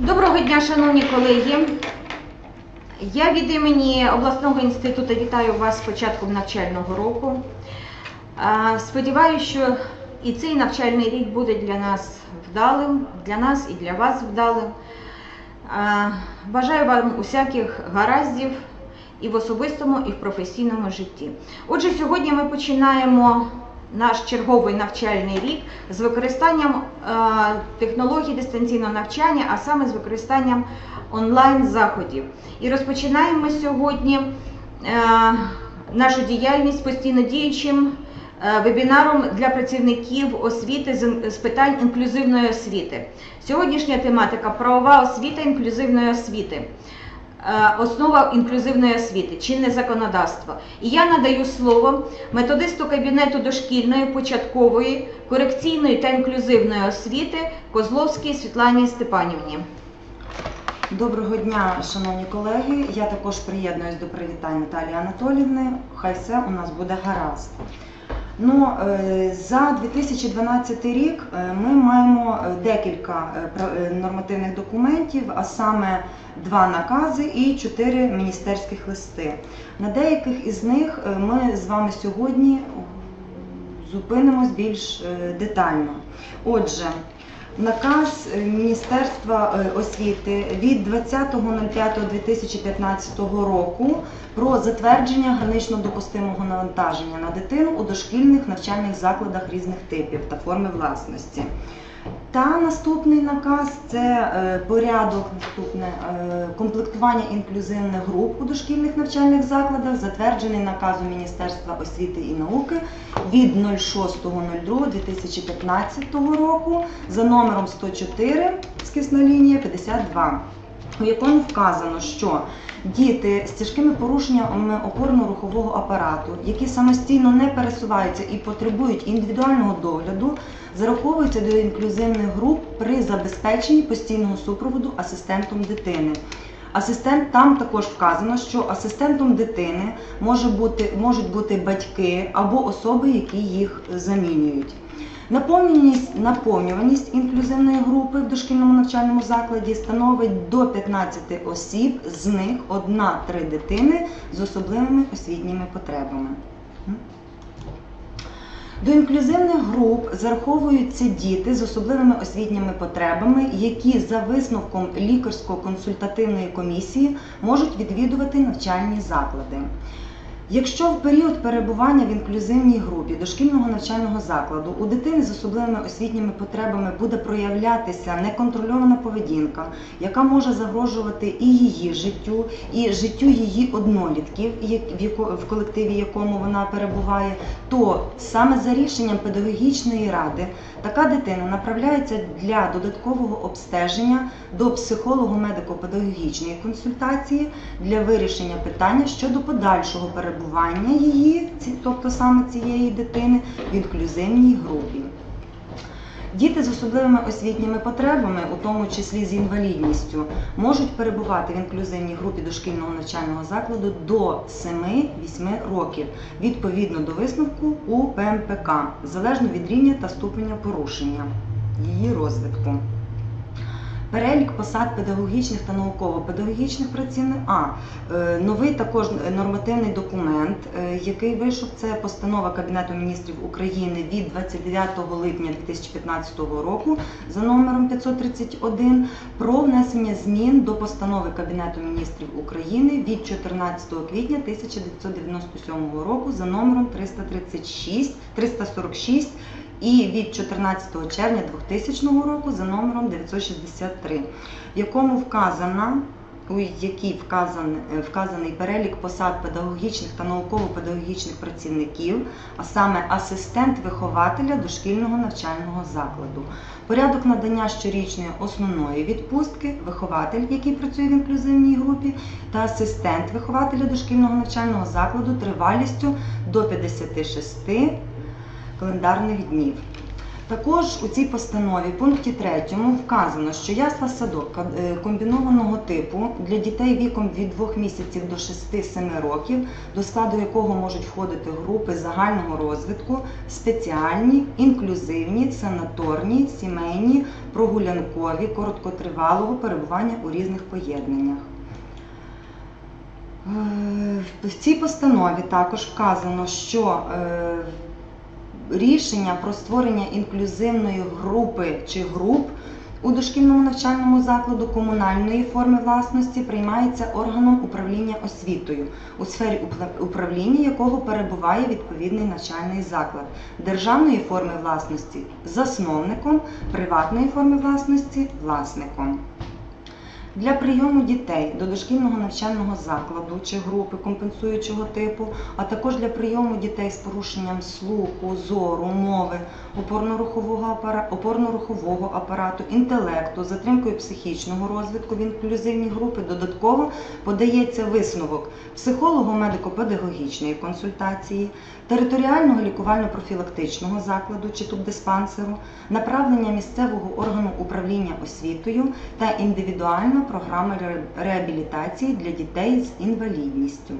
Доброго дня, шановні колеги. Я від імені обласного інституту вітаю вас з початком навчального року. Сподіваюся, що і цей навчальний рік буде для нас вдалим, для нас і для вас вдалим. Бажаю вам усяких гараздів і в особистому, і в професійному житті. Отже, сьогодні ми починаємо наш черговий навчальний рік з використанням е, технологій дистанційного навчання, а саме з використанням онлайн-заходів. І розпочинаємо сьогодні е, нашу діяльність постійно діючим е, вебінаром для працівників освіти з питань інклюзивної освіти. Сьогоднішня тематика правова освіта інклюзивної освіти. Е, Основа інклюзивної освіти, чинне законодавство. І я надаю слово методисту кабінету дошкільної, початкової, корекційної та інклюзивної освіти Козловській Світлані Степанівні. Доброго дня, шановні колеги. Я також приєднуюсь до привітань Наталії Анатоліївни. Хай все у нас буде гаразд. Ну, е, за 2012 рік е, ми маємо е, декілька нормативних документів, а саме два накази і чотири міністерських листи. На деяких із них ми з вами сьогодні зупинимось більш детально. Отже, Наказ е, Міністерства е, освіти від 20.05.2015 року про затвердження гранично допустимого навантаження на дитину у дошкільних навчальних закладах різних типів та форми власності. Та наступний наказ це е, порядок наступне е, комплектування інклюзивних груп у дошкільних навчальних закладах, затверджений наказом Міністерства освіти і науки від 06.02.2015 року за номером 104 скисна лінія 52, у якому вказано, що діти з тяжкими порушеннями опорно-рухового апарату, які самостійно не пересуваються і потребують індивідуального догляду, зараховуються до інклюзивних груп при забезпеченні постійного супроводу асистентом дитини. Асистент там також вказано, що асистентом дитини може бути, можуть бути батьки або особи, які їх замінюють. Наповнюваність, наповнюваність інклюзивної групи в дошкільному навчальному закладі становить до 15 осіб, з них 1-3 дитини з особливими освітніми потребами. До інклюзивних груп зараховуються діти з особливими освітніми потребами, які за висновком лікарсько-консультативної комісії можуть відвідувати навчальні заклади. Якщо в період перебування в інклюзивній групі дошкільного навчального закладу у дитини з особливими освітніми потребами буде проявлятися неконтрольована поведінка, яка може загрожувати і її життю, і життю її однолітків, в колективі якому вона перебуває, то саме за рішенням педагогічної ради така дитина направляється для додаткового обстеження до психолого-медико-педагогічної консультації для вирішення питання щодо подальшого перебування її, тобто саме цієї дитини, в інклюзивній групі. Діти з особливими освітніми потребами, у тому числі з інвалідністю, можуть перебувати в інклюзивній групі дошкільного навчального закладу до 7-8 років, відповідно до висновку у ПМПК, залежно від рівня та ступеня порушення її розвитку. Перелік посад педагогічних та науково-педагогічних працівників. А е, новий також нормативний документ, е, який вийшов, це постанова Кабінету міністрів України від 29 липня 2015 року за номером 531 про внесення змін до постанови Кабінету міністрів України від 14 квітня 1997 року за номером 336 346 і від 14 червня 2000 року за номером 963, в якому вказана у якій вказаний, вказаний перелік посад педагогічних та науково-педагогічних працівників, а саме асистент вихователя дошкільного навчального закладу, порядок надання щорічної основної відпустки, вихователь, який працює в інклюзивній групі, та асистент вихователя дошкільного навчального закладу тривалістю до 56 календарних днів. Також у цій постанові, пункті 3, вказано, що ясла садок е, комбінованого типу для дітей віком від 2 місяців до 6-7 років, до складу якого можуть входити групи загального розвитку, спеціальні, інклюзивні, санаторні, сімейні, прогулянкові, короткотривалого перебування у різних поєднаннях. Е, В цій постанові також вказано, що е, рішення про створення інклюзивної групи чи груп у дошкільному навчальному закладу комунальної форми власності приймається органом управління освітою, у сфері управління якого перебуває відповідний навчальний заклад, державної форми власності засновником, приватної форми власності власником. Для прийому дітей до дошкільного навчального закладу чи групи компенсуючого типу, а також для прийому дітей з порушенням слуху, зору, мови, опорно-рухового апара- опорно-рухового апарату, інтелекту, затримкою психічного розвитку в інклюзивні групи додатково подається висновок психолого-медико-педагогічної консультації, територіального лікувально-профілактичного закладу чи тубдиспансеру, направлення місцевого органу управління освітою та індивідуальна програма реабілітації для дітей з інвалідністю.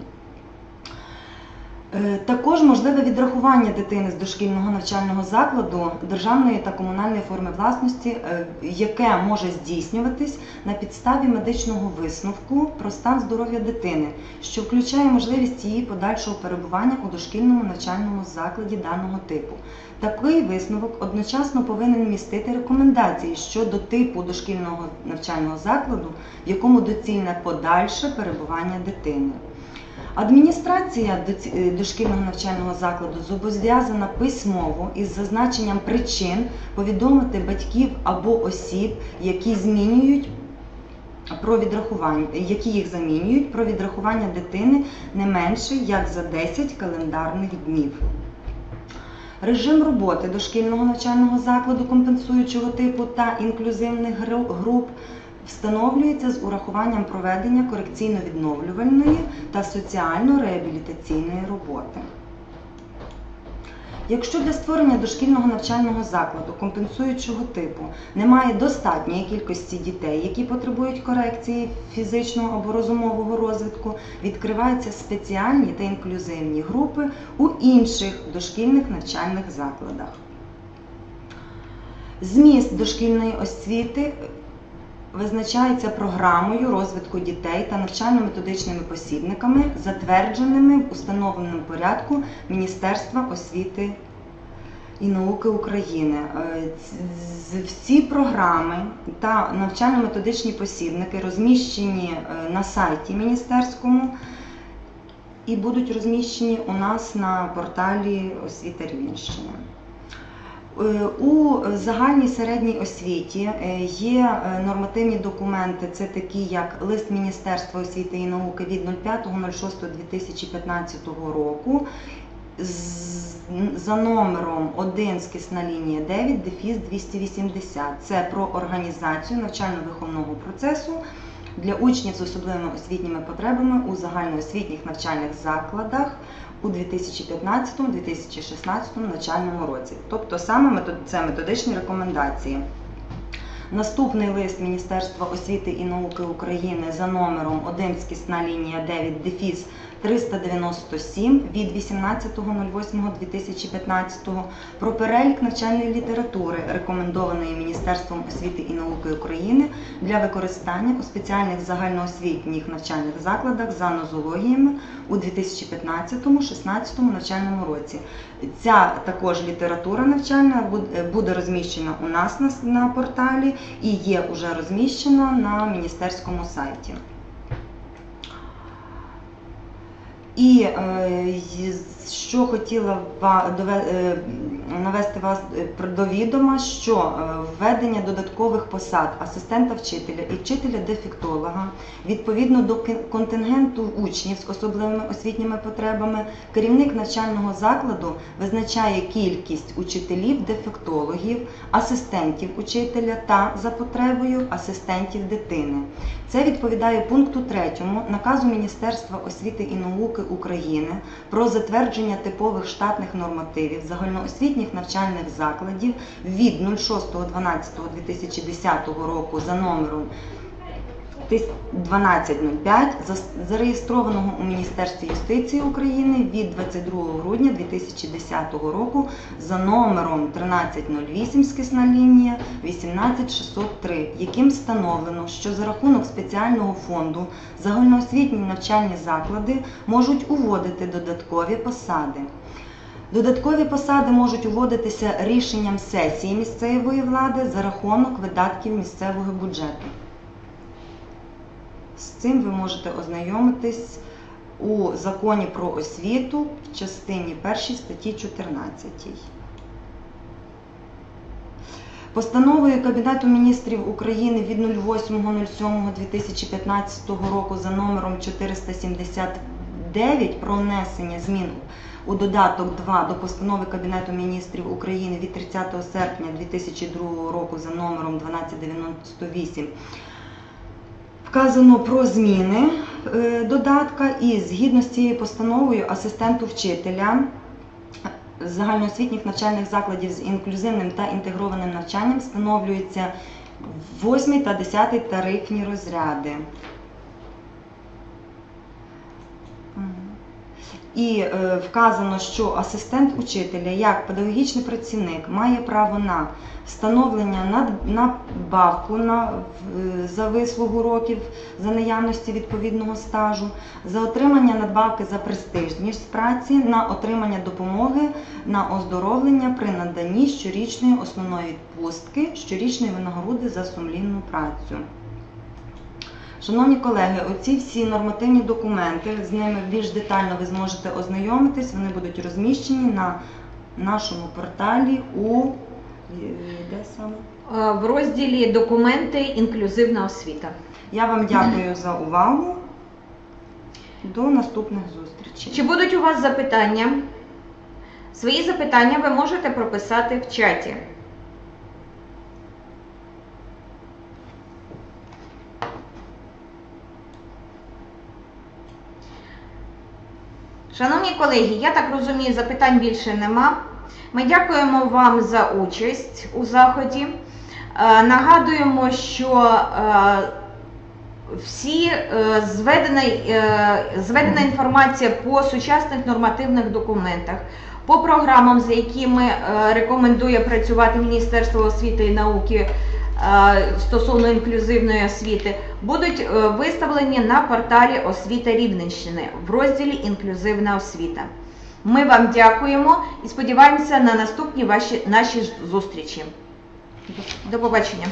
Е, Також можливе відрахування дитини з дошкільного навчального закладу державної та комунальної форми власності, е, яке може здійснюватись на підставі медичного висновку про стан здоров'я дитини, що включає можливість її подальшого перебування у дошкільному навчальному закладі даного типу. Такий висновок одночасно повинен містити рекомендації щодо типу дошкільного навчального закладу, в якому доцільне подальше перебування дитини. Адміністрація е, дошкільного навчального закладу зобов'язана письмово із зазначенням причин повідомити батьків або осіб, які змінюють про відрахування, які їх замінюють про відрахування дитини не менше як за 10 календарних днів. Режим роботи дошкільного навчального закладу компенсуючого типу та інклюзивних груп встановлюється з урахуванням проведення корекційно-відновлювальної та соціально-реабілітаційної роботи. Якщо для створення дошкільного навчального закладу компенсуючого типу немає достатньої кількості дітей, які потребують корекції фізичного або розумового розвитку, відкриваються спеціальні та інклюзивні групи у інших дошкільних навчальних закладах. Зміст дошкільної освіти визначається програмою розвитку дітей та навчально-методичними посібниками, затвердженими в установленому порядку Міністерства освіти і науки України. Е, Всі програми та навчально-методичні посібники розміщені е, на сайті міністерському і будуть розміщені у нас на порталі освіта Рівненщини. Е, У загальній середній освіті е, є е, нормативні документи, це такі як лист Міністерства освіти і науки від 05.06.2015 року за номером 1 скисна лінія 9 дефіс 280. Це про організацію навчально-виховного процесу для учнів з особливими освітніми потребами у загальноосвітніх навчальних закладах у 2015-2016 навчальному році. Тобто саме це методичні рекомендації. Наступний лист Міністерства освіти і науки України за номером 1 скісна лінія 9 дефіс 397 від 18.08.2015 про перелік навчальної літератури, рекомендованої Міністерством освіти і науки України для використання у спеціальних загальноосвітніх навчальних закладах за нозологіями у 2015-16 навчальному році. Ця також література навчальна буде- розміщена у нас на, на порталі і є вже розміщена на міністерському сайті. І е, що хотіла е, навести вас е, до відома, що е, введення додаткових посад асистента вчителя і вчителя-дефектолога відповідно до контингенту учнів з особливими освітніми потребами, керівник навчального закладу визначає кількість учителів-дефектологів, асистентів учителя та за потребою асистентів дитини. Це відповідає пункту 3 наказу Міністерства освіти і науки України про затвердження типових штатних нормативів загальноосвітніх навчальних закладів від 06.12.2010 року за номером 1205, зареєстрованого у Міністерстві юстиції України від 22 грудня 2010 року за номером 1308 скисна лінія 18603, яким встановлено, що за рахунок спеціального фонду загальноосвітні навчальні заклади можуть уводити додаткові посади. Додаткові посади можуть уводитися рішенням сесії місцевої влади за рахунок видатків місцевого бюджету. З цим ви можете ознайомитись у законі про освіту в частині 1 статті 14. Постановою Кабінету міністрів України від 08.07.2015 року за номером 479 про внесення змін у додаток 2 до постанови Кабінету міністрів України від 30 серпня 2002 року за номером 1298 Вказано про зміни е, додатка і згідно з цією постановою асистенту вчителя загальноосвітніх навчальних закладів з інклюзивним та інтегрованим навчанням встановлюються 8 та 10 тарифні розряди. І е, вказано, що асистент учителя як педагогічний працівник має право на встановлення над- надбавку на, в- за вислугу років за наявності відповідного стажу, за отримання надбавки за престижність праці, на отримання допомоги на оздоровлення при наданні щорічної основної відпустки, щорічної винагороди за сумлінну працю. Шановні колеги, оці всі нормативні документи, з ними більш детально ви зможете ознайомитись, вони будуть розміщені на нашому порталі у е, де саме? Е, В розділі Документи інклюзивна освіта. Я вам дякую за увагу. До наступних зустрічей. Чи будуть у вас запитання? Свої запитання ви можете прописати в чаті. Шановні колеги, я так розумію, запитань більше нема. Ми дякуємо вам за участь у заході. Е, Нагадуємо, що е, всі е, зведена, зведена інформація по сучасних нормативних документах, по програмам, за якими рекомендує працювати Міністерство освіти і науки стосовно інклюзивної освіти, будуть е, виставлені на порталі Освіта Рівненщини в розділі Інклюзивна освіта. Ми вам дякуємо і сподіваємося на наступні ваші наші зустрічі. До побачення.